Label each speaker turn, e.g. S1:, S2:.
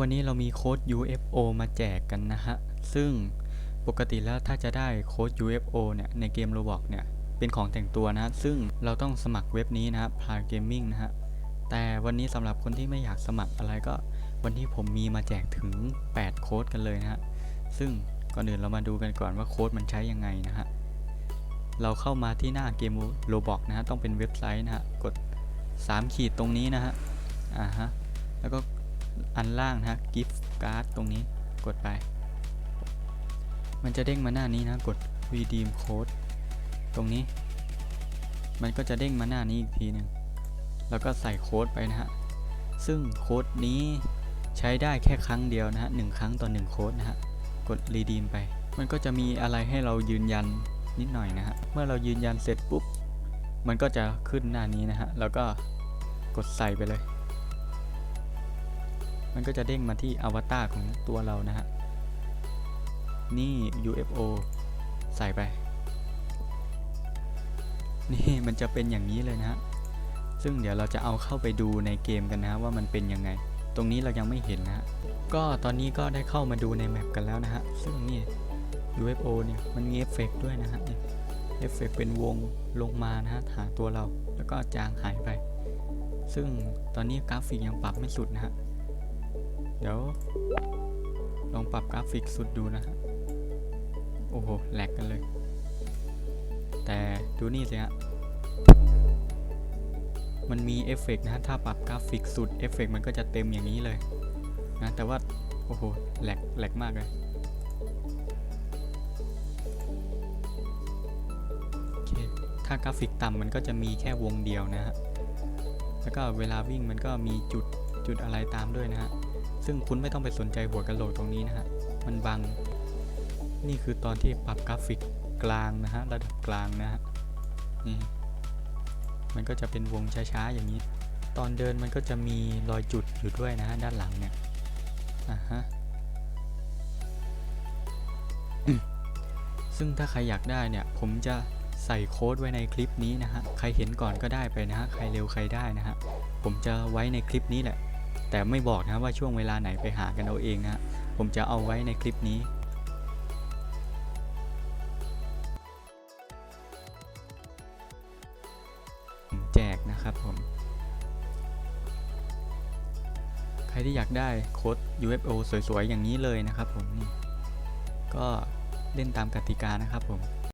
S1: วันนี้เรามีโค้ด UFO มาแจกกันนะฮะ ซึ่งปกติแล้วถ้าจะได้โค้ด UFO เนี่ย ในเกม Roblox เนี่ย เป็นของแต่งตัวนะ ซึ่งเราต้องสมัครเว็บนี้นะฮะ p l a Gaming นะฮะ แต่วันนี้สำหรับคนที่ไม่อยากสมัครอะไรก็ วันที่ผมมีมาแจกถึง 8 โค้ดกันเลยนะฮะ ซึ่งก่อนอื่นเรามาดูกันก่อนว่าโค้ดมันใช้ยังไงนะฮะ เราเข้ามาที่หน้าเกม Roblox นะฮะ ต้องเป็นเว็บไซต์นะฮะ กด3ขีดตรงนี้นะฮะ อ่าฮะ แล้วก็ อันล่างนะ gift card ตรงนี้กดไป มันจะเด้งมาหน้านี้นะ กด redeem code ตรงนี้ มันก็จะเด้งมาหน้านี้อีกทีหนึ่งแล้วก็ใส่โค้ดไปนะฮะ ซึ่งโค้ดนี้ใช้ได้แค่ครั้งเดียวนะฮะหนึ่งครั้งต่อหนึ่งโค้ดนะฮะ กด redeem ไป มันก็จะมีอะไรให้เรายืนยันนิดหน่อยนะฮะ เมื่อเรายืนยันเสร็จปุ๊บ มันก็จะขึ้นหน้านี้นะฮะ แล้วก็กดใส่ไปเลย มันก็จะเด้งมาที่อวตารของตัวเรานะฮะ นี่ UFO ใส่ไป นี่มันจะเป็นอย่างนี้เลยนะฮะ ซึ่งเดี๋ยวเราจะเอาเข้าไปดูในเกมกันนะว่ามันเป็นยังไง ตรงนี้เรายังไม่เห็นนะฮะ ก็ตอนนี้ก็ได้เข้ามาดูในแมปกันแล้วนะฮะ ซึ่งนี่ UFO เนี่ยมันมีเอฟเฟกต์ด้วยนะฮะเอฟเฟกต์เป็นวงลงมานะฮะหาตัวเราแล้วก็จางหายไป ซึ่งตอนนี้กราฟิกยังปรับไม่สุดนะฮะ เดี๋ยว ลองปรับกราฟิกสุดดูนะฮะ โอ้โห แหลกกันเลย แต่ดูนี่สิฮะ มันมีเอฟเฟกต์นะฮะ ถ้าปรับกราฟิกสุดเอฟเฟกต์มันก็จะเต็มอย่างนี้เลยนะ แต่ว่า โอ้โห แหลก แหลกมากเลย โอเค ถ้ากราฟิกต่ำมันก็จะมีแค่วงเดียวนะฮะ แล้วก็เวลาวิ่งมันก็มีจุดจุดอะไรตามด้วยนะฮะ ซึ่งคุณไม่ต้องไปสนใจหัวกะโหลกตรงนี้นะฮะ มันบัง นี่คือตอนที่ปรับกราฟิกกลางนะฮะ ระดับกลางนะฮะ นี่ มันก็จะเป็นวงช้าๆอย่างนี้ ตอนเดินมันก็จะมีรอยจุดอยู่ด้วยนะฮะด้านหลังเนี่ย อ่าฮะซึ่งถ้าใครอยากได้เนี่ย ผมจะใส่โค้ดไว้ในคลิปนี้นะฮะ ใครเห็นก่อนก็ได้ไปนะฮะ ใครเร็วใครได้นะฮะ ผมจะไว้ในคลิปนี้แหละ แต่ไม่บอกนะว่าช่วงเวลาไหนไปหากันเอาเองนะผมจะเอาไว้ในคลิปนี้แจกนะครับผม ใครที่อยากได้โค้ด UFO สวยๆ อย่างนี้เลยนะครับผมนี่ก็เล่นตามกติกานะครับผม